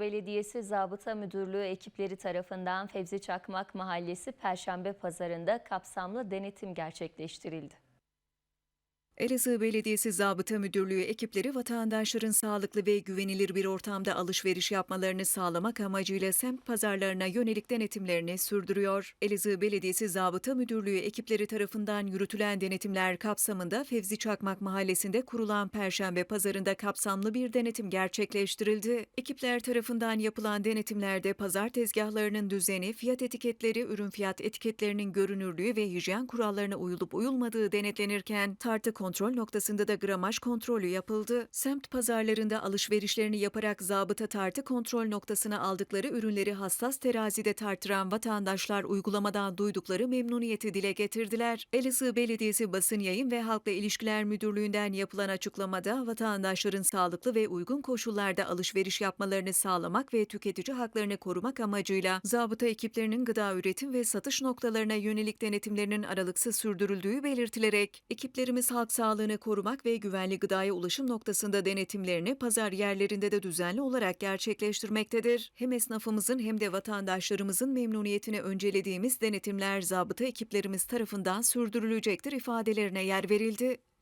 Belediyesi Zabıta Müdürlüğü ekipleri tarafından Fevzi Çakmak Mahallesi Perşembe Pazarında kapsamlı denetim gerçekleştirildi. Elazığ Belediyesi Zabıta Müdürlüğü ekipleri vatandaşların sağlıklı ve güvenilir bir ortamda alışveriş yapmalarını sağlamak amacıyla semt pazarlarına yönelik denetimlerini sürdürüyor. Elazığ Belediyesi Zabıta Müdürlüğü ekipleri tarafından yürütülen denetimler kapsamında Fevzi Çakmak Mahallesi'nde kurulan Perşembe Pazarında kapsamlı bir denetim gerçekleştirildi. Ekipler tarafından yapılan denetimlerde pazar tezgahlarının düzeni, fiyat etiketleri, ürün fiyat etiketlerinin görünürlüğü ve hijyen kurallarına uyulup uyulmadığı denetlenirken tartı kontrol noktasında da gramaj kontrolü yapıldı. Semt pazarlarında alışverişlerini yaparak zabıta tartı kontrol noktasına aldıkları ürünleri hassas terazide tartıran vatandaşlar uygulamadan duydukları memnuniyeti dile getirdiler. Elazığ Belediyesi Basın Yayın ve Halkla İlişkiler Müdürlüğü'nden yapılan açıklamada vatandaşların sağlıklı ve uygun koşullarda alışveriş yapmalarını sağlamak ve tüketici haklarını korumak amacıyla zabıta ekiplerinin gıda üretim ve satış noktalarına yönelik denetimlerinin aralıksız sürdürüldüğü belirtilerek ekiplerimiz halk sağlığını korumak ve güvenli gıdaya ulaşım noktasında denetimlerini pazar yerlerinde de düzenli olarak gerçekleştirmektedir. Hem esnafımızın hem de vatandaşlarımızın memnuniyetini öncelediğimiz denetimler zabıta ekiplerimiz tarafından sürdürülecektir ifadelerine yer verildi.